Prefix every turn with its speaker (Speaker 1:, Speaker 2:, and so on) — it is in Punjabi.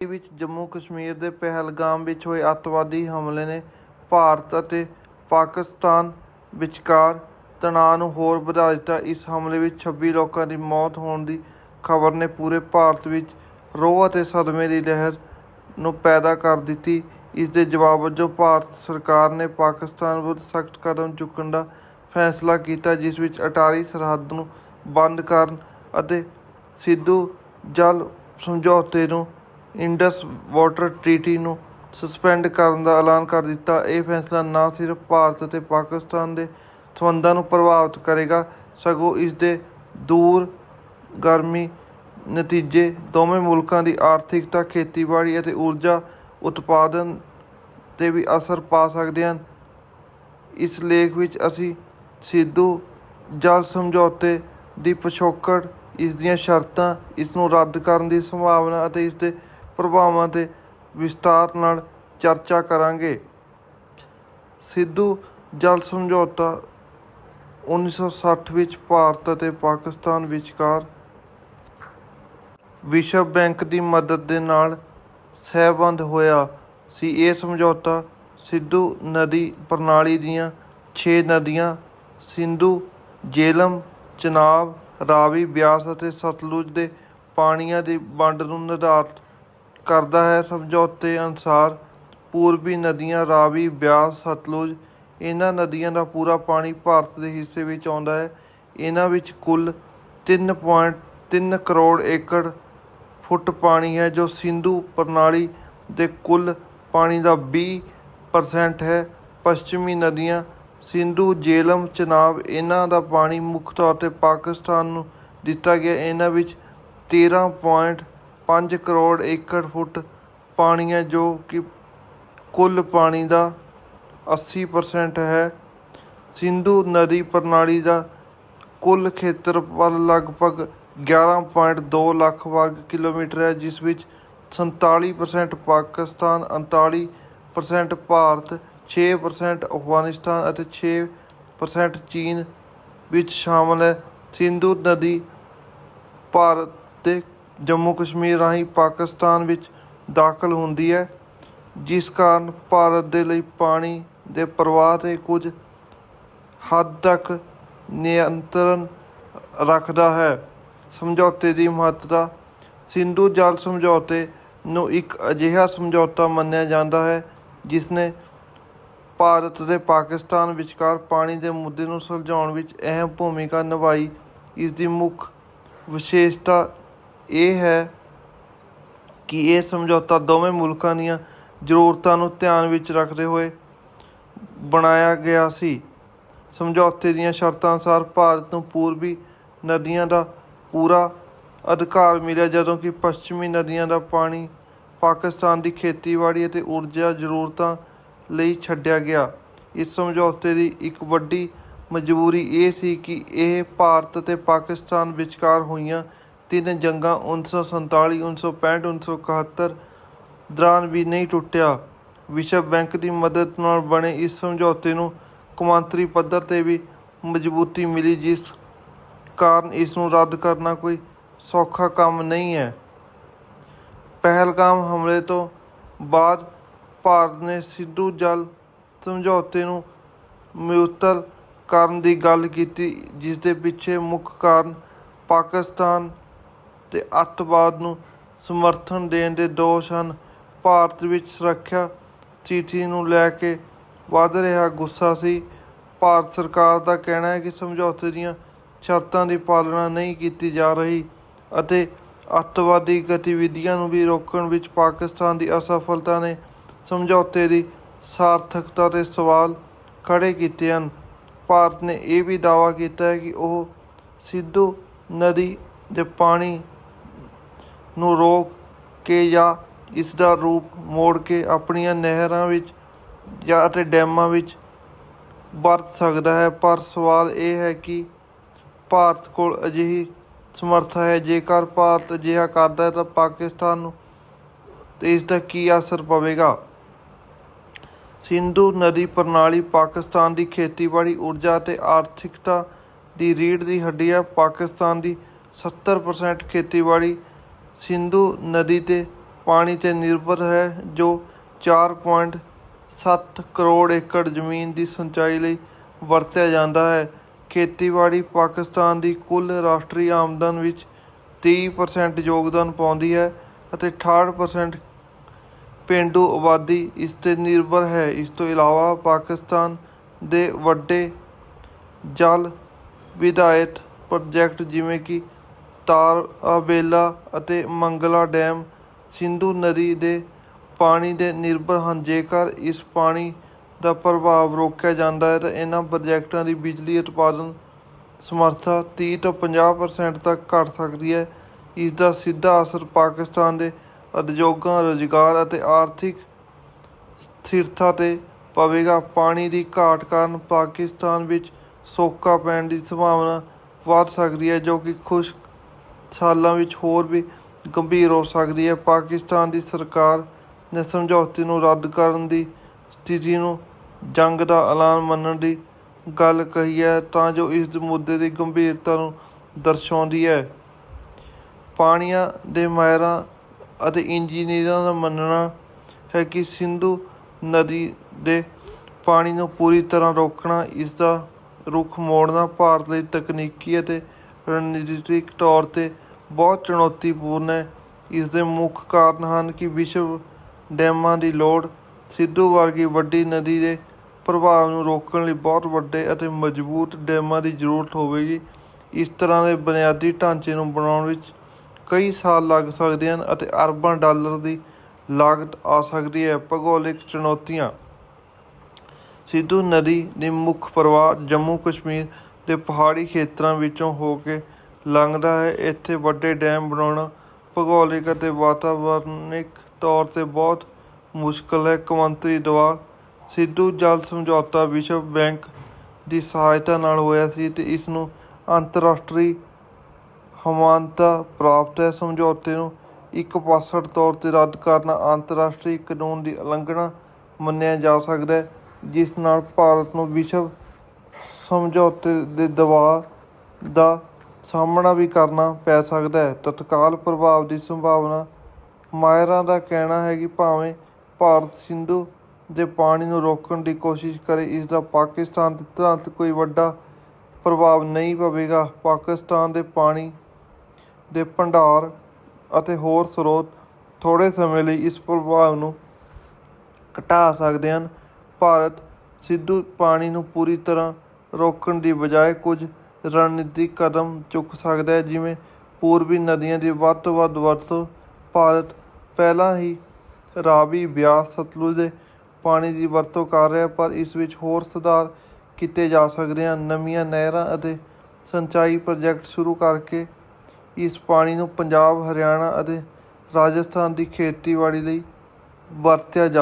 Speaker 1: ਵਿੱਚ ਜੰਮੂ ਕਸ਼ਮੀਰ ਦੇ ਪਹਿਲਗਾਮ ਵਿੱਚ ਹੋਏ ਅੱਤਵਾਦੀ ਹਮਲੇ ਨੇ ਭਾਰਤ ਅਤੇ ਪਾਕਿਸਤਾਨ ਵਿਚਕਾਰ ਤਣਾਅ ਨੂੰ ਹੋਰ ਵਧਾ ਦਿੱਤਾ। ਇਸ ਹਮਲੇ ਵਿੱਚ 26 ਲੋਕਾਂ ਦੀ ਮੌਤ ਹੋਣ ਦੀ ਖਬਰ ਨੇ ਪੂਰੇ ਭਾਰਤ ਵਿੱਚ ਰੋਹ ਅਤੇ ਸਦਮੇ ਦੀ ਲਹਿਰ ਨੂੰ ਪੈਦਾ ਕਰ ਦਿੱਤੀ। ਇਸ ਦੇ ਜਵਾਬ ਵਜੋਂ ਭਾਰਤ ਸਰਕਾਰ ਨੇ ਪਾਕਿਸਤਾਨ ਵਿਰੁੱਧ ਸਖਤ ਕਦਮ ਚੁੱਕਣ ਦਾ ਫੈਸਲਾ ਕੀਤਾ, ਜਿਸ ਵਿੱਚ ਅਟਾਰੀ ਸਰਹੱਦ ਨੂੰ ਬੰਦ ਕਰਨ ਅਤੇ ਸਿੱਧੂ ਜਲ ਸਮਝੌਤੇ ਨੂੰ ਇੰਡਸ ਵਾਟਰ ਟ੍ਰੀਟੀ ਨੂੰ ਸਸਪੈਂਡ ਕਰਨ ਦਾ ਐਲਾਨ ਕਰ ਦਿੱਤਾ। ਇਹ ਫੈਸਲਾ ਨਾ ਸਿਰਫ ਭਾਰਤ ਅਤੇ ਪਾਕਿਸਤਾਨ ਦੇ ਸੰਬੰਧਾਂ ਨੂੰ ਪ੍ਰਭਾਵਿਤ ਕਰੇਗਾ, ਸਗੋਂ ਇਸ ਦੇ ਦੂਰ ਗਰਮੀ ਨਤੀਜੇ ਦੋਵੇਂ ਮੁਲਕਾਂ ਦੀ ਆਰਥਿਕਤਾ, ਖੇਤੀਬਾੜੀ ਅਤੇ ਊਰਜਾ ਉਤਪਾਦਨ ਤੇ ਵੀ ਅਸਰ ਪਾ ਸਕਦੇ ਹਨ। ਇਸ ਲੇਖ ਵਿੱਚ ਅਸੀਂ ਸਿੱਧੂ ਜਲ ਸਮਝੌਤੇ ਦੀ ਪਿਛੋਕੜ, ਇਸ ਦੀਆਂ ਸ਼ਰਤਾਂ, ਇਸ ਨੂੰ ਰੱਦ ਕਰਨ ਦੀ ਸੰਭਾਵਨਾ ਅਤੇ ਇਸ ਦੇ ਪ੍ਰਭਾਵਾਂ ਤੇ ਵਿਸਤਾਰ ਨਾਲ ਚਰਚਾ ਕਰਾਂਗੇ। ਸਿੱਧੂ ਜਲ ਸਮਝੌਤਾ 1960 ਵਿੱਚ ਭਾਰਤ ਅਤੇ ਪਾਕਿਸਤਾਨ ਵਿਚਕਾਰ ਵਿਸ਼ਵ ਬੈਂਕ ਦੀ ਮਦਦ ਦੇ ਨਾਲ ਸਹਿਬੰਦ ਹੋਇਆ ਸੀ। ਇਹ ਸਮਝੌਤਾ ਸਿੱਧੂ ਨਦੀ ਪ੍ਰਣਾਲੀ ਦੀਆਂ 6 ਨਦੀਆਂ ਸਿੰਧੂ ਜੇਲਮ ਚਨਾਬ, ਰਾਵੀ, ਬਿਆਸ ਅਤੇ ਸਤਲੁਜ ਦੇ ਪਾਣੀਆਂ ਦੀ ਵੰਡ ਨੂੰ ਨਿਰਧਾਰਤ ਕਰਦਾ ਹੈ ਸਮਝੌਤੇ ਅਨੁਸਾਰ ਪੂਰਬੀ ਨਦੀਆਂ ਰਾਵੀ, ਬਿਆਸ, ਸਤਲੁਜ, ਇਹਨਾਂ ਨਦੀਆਂ ਦਾ ਪੂਰਾ ਪਾਣੀ ਭਾਰਤ ਦੇ ਹਿੱਸੇ ਵਿੱਚ ਆਉਂਦਾ ਹੈ। ਇਹਨਾਂ ਵਿੱਚ ਕੁੱਲ 3.3 ਕਰੋੜ ਏਕੜ ਫੁੱਟ ਪਾਣੀ ਹੈ, ਜੋ ਸਿੰਧੂ ਪ੍ਰਣਾਲੀ ਦੇ ਕੁੱਲ ਪਾਣੀ ਦਾ 20% ਹੈ। ਪੱਛਮੀ ਨਦੀਆਂ, ਸਿੰਧੂ ਜੇਲਮ ਚਨਾਬ, ਇਹਨਾਂ ਦਾ ਪਾਣੀ ਮੁੱਖ ਤੌਰ ਤੇ ਪਾਕਿਸਤਾਨ ਨੂੰ ਦਿੱਤਾ ਗਿਆ। ਇਹਨਾਂ ਵਿੱਚ ਪੰਜ ਕਰੋੜ ਏਕੜ ਫੁੱਟ ਪਾਣੀ ਹੈ, ਜੋ ਕਿ ਕੁੱਲ ਪਾਣੀ ਦਾ 80% ਹੈ। ਸਿੰਧੂ ਨਦੀ ਪ੍ਰਣਾਲੀ ਦਾ ਕੁੱਲ ਖੇਤਰਫਲ ਲਗਭਗ 11.2 ਲੱਖ ਵਰਗ ਕਿਲੋਮੀਟਰ ਹੈ, ਜਿਸ ਵਿੱਚ 47% ਪਾਕਿਸਤਾਨ 39% ਭਾਰਤ 6% ਅਫਗਾਨਿਸਤਾਨ ਅਤੇ 6% ਚੀਨ ਵਿੱਚ ਸ਼ਾਮਲ ਹੈ। ਸਿੰਧੂ ਨਦੀ ਭਾਰਤ ਦੇ ਜੰਮੂ ਕਸ਼ਮੀਰ ਰਾਹੀਂ ਪਾਕਿਸਤਾਨ ਵਿੱਚ ਦਾਖਲ ਹੁੰਦੀ ਹੈ, ਜਿਸ ਕਾਰਨ ਭਾਰਤ ਦੇ ਲਈ ਪਾਣੀ ਦੇ ਪ੍ਰਵਾਹ 'ਤੇ ਕੁਝ ਹੱਦ ਤੱਕ ਨਿਯੰਤਰਣ ਰੱਖਦਾ ਹੈ। ਸਮਝੌਤੇ ਦੀ ਮਹੱਤਤਾ ਸਿੰਧੂ ਜਲ ਸਮਝੌਤੇ ਨੂੰ ਇੱਕ ਅਜਿਹਾ ਸਮਝੌਤਾ ਮੰਨਿਆ ਜਾਂਦਾ ਹੈ ਜਿਸ ਨੇ ਭਾਰਤ ਅਤੇ ਪਾਕਿਸਤਾਨ ਵਿਚਕਾਰ ਪਾਣੀ ਦੇ ਮੁੱਦੇ ਨੂੰ ਸੁਲਝਾਉਣ ਵਿੱਚ ਅਹਿਮ ਭੂਮਿਕਾ ਨਿਭਾਈ। ਇਸ ਦੀ ਮੁੱਖ ਵਿਸ਼ੇਸ਼ਤਾ ਇਹ ਹੈ ਕਿ ਇਹ ਸਮਝੌਤਾ ਦੋਵੇਂ ਮੁਲਕਾਂ ਦੀਆਂ ਜ਼ਰੂਰਤਾਂ ਨੂੰ ਧਿਆਨ ਵਿੱਚ ਰੱਖਦੇ ਹੋਏ ਬਣਾਇਆ ਗਿਆ ਸੀ। ਸਮਝੌਤੇ ਦੀਆਂ ਸ਼ਰਤਾਂ ਅਨੁਸਾਰ ਭਾਰਤ ਨੂੰ ਪੂਰਬੀ ਨਦੀਆਂ ਦਾ ਪੂਰਾ ਅਧਿਕਾਰ ਮਿਲਿਆ, ਜਦੋਂ ਕਿ ਪੱਛਮੀ ਨਦੀਆਂ ਦਾ ਪਾਣੀ ਪਾਕਿਸਤਾਨ ਦੀ ਖੇਤੀਬਾੜੀ ਅਤੇ ਊਰਜਾ ਜ਼ਰੂਰਤਾਂ ਲਈ ਛੱਡਿਆ ਗਿਆ। ਇਸ ਸਮਝੌਤੇ ਦੀ ਇੱਕ ਵੱਡੀ ਮਜਬੂਰੀ ਇਹ ਸੀ ਕਿ ਇਹ ਭਾਰਤ ਅਤੇ ਪਾਕਿਸਤਾਨ ਵਿਚਕਾਰ ਹੋਈਆਂ ਤਿੰਨ ਜੰਗਾਂ 1947 1965 1971 ਦੌਰਾਨ ਵੀ ਨਹੀਂ ਟੁੱਟਿਆ। ਵਿਸ਼ਵ ਬੈਂਕ ਦੀ ਮਦਦ ਨਾਲ ਬਣੇ ਇਸ ਸਮਝੌਤੇ ਨੂੰ ਕੌਮਾਂਤਰੀ ਪੱਧਰ ਤੇ ਵੀ ਮਜ਼ਬੂਤੀ ਮਿਲੀ, ਜਿਸ ਕਾਰਨ ਇਸ ਨੂੰ ਰੱਦ ਕਰਨਾ ਕੋਈ ਸੌਖਾ ਕੰਮ ਨਹੀਂ ਹੈ। ਪਹਿਲਗਾਮ ਹਮਲੇ ਤੋਂ ਬਾਅਦ ਭਾਰਤ ਨੇ ਸਿੱਧੂ ਜਲ ਸਮਝੌਤੇ ਨੂੰ ਮੁਅੱਤਲ ਕਰਨ ਦੀ ਗੱਲ ਕੀਤੀ ਜਿਸ ਦੇ ਪਿੱਛੇ ਮੁੱਖ ਕਾਰਨ ਪਾਕਿਸਤਾਨ ਤੇ ਅੱਤਵਾਦ ਨੂੰ ਸਮਰਥਨ ਦੇਣ ਦੇ ਦੋਸ਼ ਹਨ। ਭਾਰਤ ਵਿੱਚ ਸੁਰੱਖਿਆ ਸਥਿਤੀ ਨੂੰ ਲੈ ਕੇ ਵੱਧ ਰਿਹਾ ਗੁੱਸਾ ਸੀ। ਭਾਰਤ ਸਰਕਾਰ ਦਾ ਕਹਿਣਾ ਹੈ ਕਿ ਸਮਝੌਤੇ ਦੀਆਂ ਸ਼ਰਤਾਂ ਦੀ ਪਾਲਣਾ ਨਹੀਂ ਕੀਤੀ ਜਾ ਰਹੀ ਅਤੇ ਅੱਤਵਾਦੀ ਗਤੀਵਿਧੀਆਂ ਨੂੰ ਵੀ ਰੋਕਣ ਵਿੱਚ ਪਾਕਿਸਤਾਨ ਦੀ ਅਸਫਲਤਾ ਨੇ ਸਮਝੌਤੇ ਦੀ ਸਾਰਥਕਤਾ ਤੇ ਸਵਾਲ ਖੜੇ ਕੀਤੇ ਹਨ। ਭਾਰਤ ਨੇ ਇਹ ਵੀ ਦਾਅਵਾ ਕੀਤਾ ਹੈ ਕਿ ਉਹ ਸਿੱਧੂ ਨਦੀ ਦੇ ਪਾਣੀ ਨੂੰ ਰੋਕ ਕੇ ਜਾਂ ਇਸ ਦਾ ਰੂਪ ਮੋੜ ਕੇ ਆਪਣੀਆਂ ਨਹਿਰਾਂ ਵਿੱਚ ਜਾਂ ਅਤੇ ਡੈਮਾਂ ਵਿੱਚ ਵਰਤ ਸਕਦਾ ਹੈ। ਪਰ ਸਵਾਲ ਇਹ ਹੈ ਕਿ ਭਾਰਤ ਕੋਲ ਅਜਿਹੀ ਸਮਰੱਥਾ ਹੈ, ਜੇਕਰ ਭਾਰਤ ਅਜਿਹਾ ਕਰਦਾ ਹੈ ਤਾਂ ਪਾਕਿਸਤਾਨ ਨੂੰ ਇਸ ਦਾ ਕੀ ਅਸਰ ਪਵੇਗਾ? ਸਿੰਧੂ ਨਦੀ ਪ੍ਰਣਾਲੀ, ਪਾਕਿਸਤਾਨ ਦੀ ਖੇਤੀਬਾੜੀ, ਊਰਜਾ ਅਤੇ ਆਰਥਿਕਤਾ ਦੀ ਰੀੜ ਦੀ ਹੱਡੀ ਹੈ। ਪਾਕਿਸਤਾਨ ਦੀ 70% ਖੇਤੀਬਾੜੀ ਸਿੰਧੂ ਨਦੀ ਤੇ ਪਾਣੀ ਤੇ ਨਿਰਭਰ ਹੈ, ਜੋ 4.7 ਕਰੋੜ ਏਕੜ ਜ਼ਮੀਨ ਦੀ ਸਿੰਚਾਈ ਲਈ ਵਰਤਿਆ ਜਾਂਦਾ ਹੈ। ਖੇਤੀਬਾੜੀ ਪਾਕਿਸਤਾਨ ਦੀ ਕੁੱਲ ਰਾਸ਼ਟਰੀ ਆਮਦਨ ਵਿੱਚ 30% ਯੋਗਦਾਨ ਪਾਉਂਦੀ ਹੈ ਅਤੇ 68% ਪੇਂਡੂ ਆਬਾਦੀ ਇਸ ਤੇ ਨਿਰਭਰ ਹੈ। ਇਸ ਤੋਂ ਇਲਾਵਾ ਪਾਕਿਸਤਾਨ ਦੇ ਵੱਡੇ ਜਲ ਵਿਧਾਇਤ ਪ੍ਰੋਜੈਕਟ ਜਿਵੇਂ ਕਿ ਤਾਰਾਬੇਲਾ ਅਤੇ ਮੰਗਲਾ ਡੈਮ ਸਿੰਧੂ ਨਦੀ ਦੇ ਪਾਣੀ ਦੇ ਨਿਰਭਰ ਹਨ। ਜੇਕਰ ਇਸ ਪਾਣੀ ਦਾ ਪ੍ਰਭਾਵ ਰੋਕਿਆ ਜਾਂਦਾ ਹੈ, ਤਾਂ ਇਹਨਾਂ ਪ੍ਰੋਜੈਕਟਾਂ ਦੀ ਬਿਜਲੀ ਉਤਪਾਦਨ ਸਮਰੱਥਾ ਤੀਹ ਤੋਂ 50% ਤੱਕ ਘੱਟ ਸਕਦੀ ਹੈ। ਇਸ ਦਾ ਸਿੱਧਾ ਅਸਰ ਪਾਕਿਸਤਾਨ ਦੇ ਉਦਯੋਗਾਂ, ਰੁਜ਼ਗਾਰ ਅਤੇ ਆਰਥਿਕ ਸਥਿਰਤਾ ਤੇ ਪਵੇਗਾ। ਪਾਣੀ ਦੀ ਘਾਟ ਕਾਰਨ ਪਾਕਿਸਤਾਨ ਵਿੱਚ ਸੋਕਾ ਪੈਣ ਦੀ ਸੰਭਾਵਨਾ ਵੱਧ ਸਕਦੀ ਹੈ, ਜੋ ਕਿ ਖੁਸ਼ਕ ਸਾਲਾਂ ਵਿੱਚ ਹੋਰ ਵੀ ਗੰਭੀਰ ਹੋ ਸਕਦੀ ਹੈ। ਪਾਕਿਸਤਾਨ ਦੀ ਸਰਕਾਰ ਨੇ ਸਮਝੌਤੇ ਨੂੰ ਰੱਦ ਕਰਨ ਦੀ ਸਥਿਤੀ ਨੂੰ ਜੰਗ ਦਾ ਐਲਾਨ ਮੰਨਣ ਦੀ ਗੱਲ ਕਹੀ ਹੈ ਤਾਂ ਜੋ ਇਸ ਮੁੱਦੇ ਦੀ ਗੰਭੀਰਤਾ ਨੂੰ ਦਰਸਾਉਂਦੀ ਹੈ। ਪਾਣੀਆਂ ਦੇ ਮਾਹਿਰਾਂ ਅਤੇ ਇੰਜੀਨੀਅਰਾਂ ਦਾ ਮੰਨਣਾ ਹੈ ਕਿ ਸਿੰਧੂ ਨਦੀ ਦੇ ਪਾਣੀ ਨੂੰ ਪੂਰੀ ਤਰ੍ਹਾਂ ਰੋਕਣਾ ਇਸ ਦਾ ਰੁਖ ਮੋੜਨਾ, ਭਾਰਤ ਲਈ ਤਕਨੀਕੀ ਅਤੇ ਰਣਨੀਤਿਕ ਤੌਰ ਤੇ ਬਹੁਤ ਚੁਣੌਤੀਪੂਰਨ ਹੈ। ਇਸ ਦੇ ਮੁੱਖ ਕਾਰਨ ਹਨ ਕਿ ਵਿਸ਼ਵ ਡੈਮਾਂ ਦੀ ਲੋੜ ਸਿੱਧੂ ਵਰਗੀ ਵੱਡੀ ਨਦੀ ਦੇ ਪ੍ਰਭਾਵ ਨੂੰ ਰੋਕਣ ਲਈ ਬਹੁਤ ਵੱਡੇ ਅਤੇ ਮਜ਼ਬੂਤ ਡੈਮਾਂ ਦੀ ਜ਼ਰੂਰਤ ਹੋਵੇਗੀ। ਇਸ ਤਰ੍ਹਾਂ ਦੇ ਬੁਨਿਆਦੀ ਢਾਂਚੇ ਨੂੰ ਬਣਾਉਣ ਵਿੱਚ ਕਈ ਸਾਲ ਲੱਗ ਸਕਦੇ ਹਨ ਅਤੇ ਅਰਬਾਂ ਡਾਲਰ ਦੀ ਲਾਗਤ ਆ ਸਕਦੀ ਹੈ। ਭੂਗੋਲਿਕ ਚੁਣੌਤੀਆਂ। ਸਿੱਧੂ ਨਦੀ ਦੀ ਮੁੱਖ ਪ੍ਰਵਾਹ ਜੰਮੂ ਕਸ਼ਮੀਰ ਦੇ ਪਹਾੜੀ ਖੇਤਰਾਂ ਵਿੱਚੋਂ ਹੋ ਕੇ ਲੰਘਦਾ ਹੈ। ਇੱਥੇ ਵੱਡੇ ਡੈਮ ਬਣਾਉਣਾ ਭੂਗੋਲਿਕ ਅਤੇ ਵਾਤਾਵਰਨਿਕ ਤੌਰ ਤੇ ਬਹੁਤ ਮੁਸ਼ਕਲ ਹੈ। ਕੌਮਾਂਤਰੀ ਦਬਾਅ, ਸਿੰਧੂ ਜਲ ਸਮਝੌਤਾ ਵਿਸ਼ਵ ਬੈਂਕ ਦੀ ਸਹਾਇਤਾ ਨਾਲ ਹੋਇਆ ਸੀ ਅਤੇ ਇਸ ਨੂੰ ਅੰਤਰਰਾਸ਼ਟਰੀ ਹਮਾਨਤਾ ਪ੍ਰਾਪਤ ਹੈ। ਸਮਝੌਤੇ ਨੂੰ ਇੱਕ ਪਾਸੜ ਤੌਰ ਤੇ ਰੱਦ ਕਰਨਾ ਅੰਤਰਰਾਸ਼ਟਰੀ ਕਾਨੂੰਨ ਦੀ ਉਲੰਘਣਾ ਮੰਨਿਆ ਜਾ ਸਕਦਾ ਹੈ, ਜਿਸ ਨਾਲ ਭਾਰਤ ਨੂੰ ਵਿਸ਼ਵ ਸਮਝੌਤੇ ਦੇ ਦਬਾਅ ਦਾ ਸਾਹਮਣਾ ਵੀ ਕਰਨਾ ਪੈ ਸਕਦਾ ਹੈ। ਤਤਕਾਲ ਪ੍ਰਭਾਵ ਦੀ ਸੰਭਾਵਨਾ। ਮਾਇਰਾਂ ਦਾ ਕਹਿਣਾ ਹੈ ਕਿ ਭਾਵੇਂ ਭਾਰਤ ਸਿੰਧੂ ਦੇ ਪਾਣੀ ਨੂੰ ਰੋਕਣ ਦੀ ਕੋਸ਼ਿਸ਼ ਕਰੇ, ਇਸ ਦਾ ਪਾਕਿਸਤਾਨ ਤੇ ਤੁਰੰਤ ਕੋਈ ਵੱਡਾ ਪ੍ਰਭਾਵ ਨਹੀਂ ਪਵੇਗਾ। ਪਾਕਿਸਤਾਨ ਦੇ ਪਾਣੀ ਦੇ ਭੰਡਾਰ ਅਤੇ ਹੋਰ ਸਰੋਤ ਥੋੜੇ ਸਮੇਂ ਲਈ ਇਸ ਪ੍ਰਭਾਵ ਨੂੰ ਘਟਾ ਸਕਦੇ ਹਨ। ਭਾਰਤ ਸਿੱਧੂ ਪਾਣੀ ਨੂੰ ਪੂਰੀ ਤਰ੍ਹਾਂ ਰੋਕਣ ਦੀ ਬਜਾਏ ਕੁਝ ਰਣਨੀਤਿਕ ਕਦਮ ਚੁੱਕ ਸਕਦਾ ਹੈ, ਜਿਵੇਂ ਪੂਰਬੀ ਨਦੀਆਂ ਦੀ ਵੱਧ ਤੋਂ ਵੱਧ ਵਰਤੋਂ ਭਾਰਤ ਪਹਿਲਾਂ ਹੀ ਰਾਵੀ ਬਿਆਸ ਸਤਲੁਜ ਦੇ ਪਾਣੀ ਦੀ ਵਰਤੋਂ ਕਰ ਰਿਹਾ ਪਰ ਇਸ ਵਿੱਚ ਹੋਰ ਸੁਧਾਰ ਕੀਤੇ ਜਾ ਸਕਦੇ ਹਨ। ਨਵੀਆਂ ਨਹਿਰਾਂ ਅਤੇ ਸਿੰਚਾਈ ਪ੍ਰੋਜੈਕਟ ਸ਼ੁਰੂ ਕਰਕੇ ਇਸ ਪਾਣੀ ਨੂੰ ਪੰਜਾਬ, ਹਰਿਆਣਾ ਅਤੇ ਰਾਜਸਥਾਨ ਦੀ ਖੇਤੀਬਾੜੀ ਲਈ ਵਰਤਿਆ ਜਾ